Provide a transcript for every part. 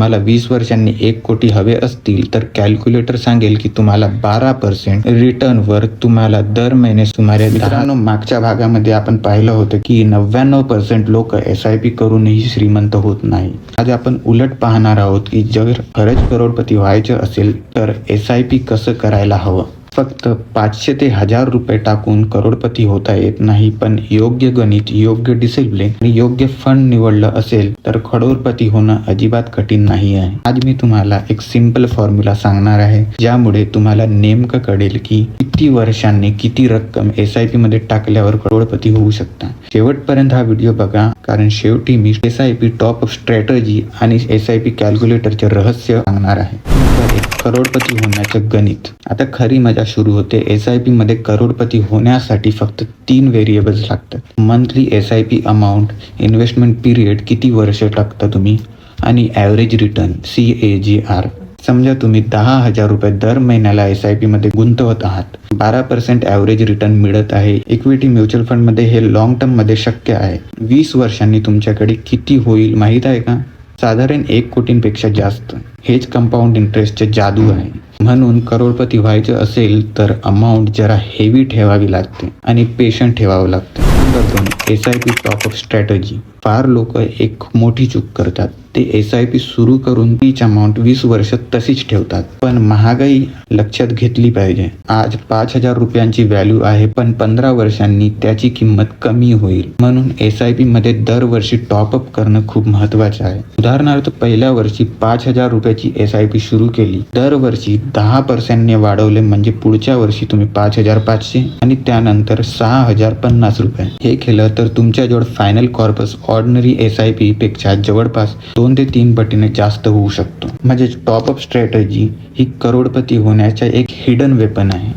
तुम्हाला वीस वर्षांनी एक कोटी हवे असतील तर कॅल्क्युलेटर सांगेल की तुम्हाला बारा पर्सेंट रिटर्नवर तुम्हाला दर महिने सुमारे मित्रांनो मागच्या भागामध्ये आपण पाहिलं होतं की नव्याण्णव पर्सेंट लोक एस आय पी करूनही श्रीमंत होत नाही. आज आपण उलट पाहणार आहोत की जर खरंच करोडपती व्हायचं असेल तर एस आय पी कसं करायला हवं? फक्त पाचशे ते हजार रुपये टाकून करोडपती होता येत नाही पण योग्य गणित योग्य डिसिप्लिन आणि योग्य फंड निवडलं असेल तर करोडपती होणं अजिबात कठीण नाही आहे. आज मी तुम्हाला एक सिंपल फॉर्म्युला सांगणार आहे ज्यामुळे तुम्हाला नेमकं कळेल की किती वर्षांनी किती रक्कम एस आय पी मध्ये टाकल्यावर करोडपती होऊ शकता शेवटपर्यंत हा व्हिडिओ बघा कारण शेवटी मी S I P top of strategy आणि एस आय पी कॅल्क्युलेटरचे रहस्य सांगणार आहे. आहे करोडपती होण्याचं गणित. आता खरी मजा सुरू होते एस आय पी मध्ये करोडपती होण्यासाठी फक्त तीन व्हेरिएबल्स लागतात. Monthly S I P amount investment period किती वर्ष टाकता तुम्ही? आणि average return C A G R समजा तुम्ही दहा हजार रुपये दर महिन्याला एस आय पी मध्ये गुंतवत आहात. बारा पर्सेंट ॲव्हरेज रिटर्न मिळत आहे. इक्विटी म्युच्युअल फंडमध्ये हे लॉंग टर्ममध्ये शक्य आहे. वीस वर्षांनी तुमच्याकडे किती होईल माहीत आहे का? साधारण एक कोटींपेक्षा जास्त. हेच कंपाऊंड इंटरेस्टचे जादू आहे. म्हणून करोडपती व्हायचं असेल तर अमाऊंट जरा हेवी ठेवावी लागते आणि पेशंट ठेवावं लागतं. नंबर दोन S I P top strategy फार लोक एक मोठी चूक करतात. ते एस आय पी सुरू करून तीच अमाऊंट वीस वर्ष तशीच ठेवतात. पण महागाई लक्षात घेतली पाहिजे. आज पाच हजार रुपयांची व्हॅल्यू आहे पण पंधरा वर्षांनी त्याची किंमत कमी होईल. म्हणून एस आय पी मध्ये दरवर्षी टॉपअप करणं खूप महत्वाचं आहे. उदाहरणार्थ पहिल्या वर्षी पाच हजार रुपयाची एस आय पी सुरू केली. दरवर्षी दहा पर्सेंटने वाढवले म्हणजे पुढच्या वर्षी तुम्ही पाच हजार पाचशे आणि त्यानंतर सहा हजार पन्नास रुपये. हे केलं तर तुमच्याजवळ final corpus ordinary S I P पेक्षा जवळपास दोन ते तीन पटीने जास्त होऊ शकतो. म्हणजे टॉप अप स्ट्रॅटजी ही करोडपती होण्याच्या एक हिडन वेपन आहे.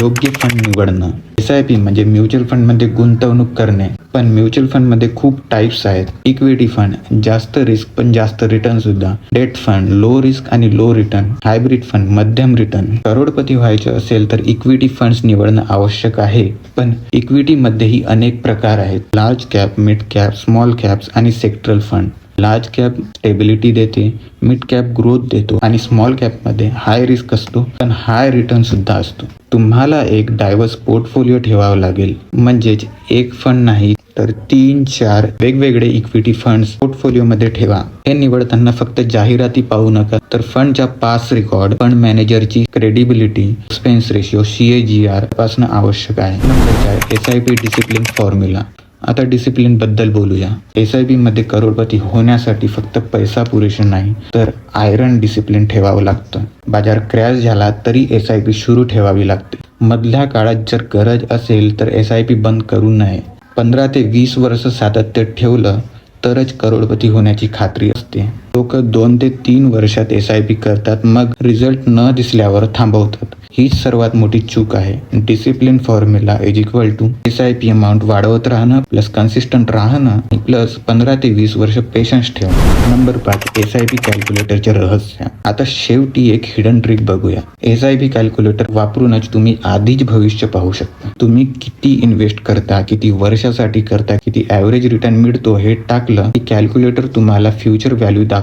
योग्य फंड निवडणं. एस आय पी म्हणजे म्युच्युअल फंडमध्ये गुंतवणूक करणे. पण म्युच्युअल फंडमध्ये खूप टाईप्स आहेत. इक्विटी फंड जास्त रिस्क पण जास्त रिटर्न सुद्धा. डेट फंड लो रिस्क आणि लो रिटर्न हायब्रिड फंड मध्यम रिटर्न करोडपती व्हायचं असेल तर इक्विटी फंड्स निवडणं आवश्यक आहे. पण इक्विटीमध्येही अनेक प्रकार आहेत. Large cap mid cap small caps आणि sectoral fund large cap stability देते मिड कॅप ग्रोथ देतो आणि स्मॉल कॅपमध्ये हाय रिस्क असतो पण हाय रिटर्न सुद्धा असतो. तुम्हाला एक डायव्हर्स पोर्टफोलिओ ठेवावा लागेल. म्हणजेच एक फंड नाही तर तीन चार वेगवेगळे इक्विटी फंड्स पोर्टफोलिओमध्ये ठेवा. हे निवडताना फक्त जाहिराती पाहू नका तर फंडच्या past record fund मॅनेजरची credibility expense ratio C A G R तपासणं आवश्यक आहे. नंबर चार S I P discipline formula आता डिसिप्लिनबद्दल बोलूया. एस आयमध्ये करोडपती होण्यासाठी फक्त पैसा पुरेसे नाही तर आयरन डिसिप्लिन ठेवावं लागतं. बाजार क्रॅश झाला तरी एस आय पी सुरू ठेवावी लागते. मधल्या काळात जर गरज असेल तर एस आय पी बंद करू नये. पंधरा ते वीस वर्ष सातत्य ठेवलं तरच करोडपती होण्याची खात्री असते. लोक दोन ते तीन वर्षात एस आय पी करतात मग रिझल्ट न दिसल्यावर थांबवतात. हीच सर्वात मोठी चूक आहे. Discipline formula is equal to S I P amount वाढवत राहणं प्लस कन्सिस्टंट राहणं प्लस पंधरा ते वीस वर्ष पेशन्स ठेवणं. नंबर पाच एस आय पी कॅल्क्युलेटरचे रहस्य. आता शेवटी एक हिडन ट्रिक बघूया. एस आय पी कॅल्क्युलेटर वापरूनच तुम्ही आधीच भविष्य पाहू शकता. तुम्ही किती इन्व्हेस्ट करता किती वर्षासाठी करता किती ॲव्हरेज रिटर्न मिळतो हे टाकलं की कॅल्क्युलेटर तुम्हाला फ्युचर व्हॅल्यू दाखवतो.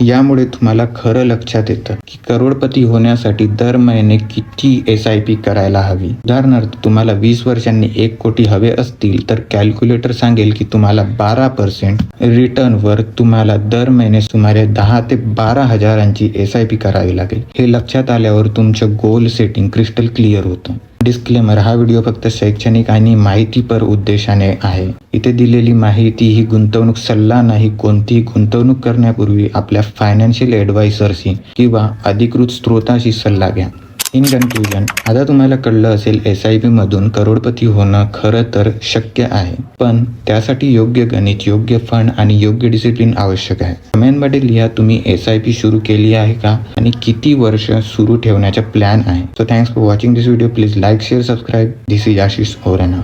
यामुळे तुम्हाला खरं लक्षात येतं की करोडपती होण्यासाठी दर महिने किती एस आय पी करायला हवी. उदाहरणार्थ तुम्हाला वीस वर्षांनी एक कोटी हवे असतील तर कॅल्क्युलेटर सांगेल की तुम्हाला बारा पर्सेंट रिटर्नवर तुम्हाला दर महिने सुमारे दहा ते बारा हजारांची एस आय पी करावी लागेल. हे लक्षात आल्यावर तुमचं गोल सेटिंग क्रिस्टल क्लिअर होतं. डिस्क्लेमर हा व्हिडिओ फक्त शैक्षणिक आणि माहितीपर उद्देशाने आहे. इथे दिलेली माहिती ही गुंतवणूक सल्ला नाही कोणतीही गुंतवणूक करण्यापूर्वी आपल्या फायनान्शियल ॲडवायझरशी किंवा अधिकृत स्रोताशी सल्ला घ्या. इन कन्क्लुजन आता तुम्हाला कळलं असेल एस आय पी मधून करोडपती होणं खरं तर शक्य आहे. पण त्यासाठी योग्य गणित योग्य फंड आणि योग्य डिसिप्लिन आवश्यक आहे. कमेंटमध्ये लिहा तुम्ही एस आय पी सुरू केली आहे का? आणि किती वर्ष सुरू ठेवण्याचा प्लॅन आहे? So thanks for watching this video please like share subscribe this is Ashish Orena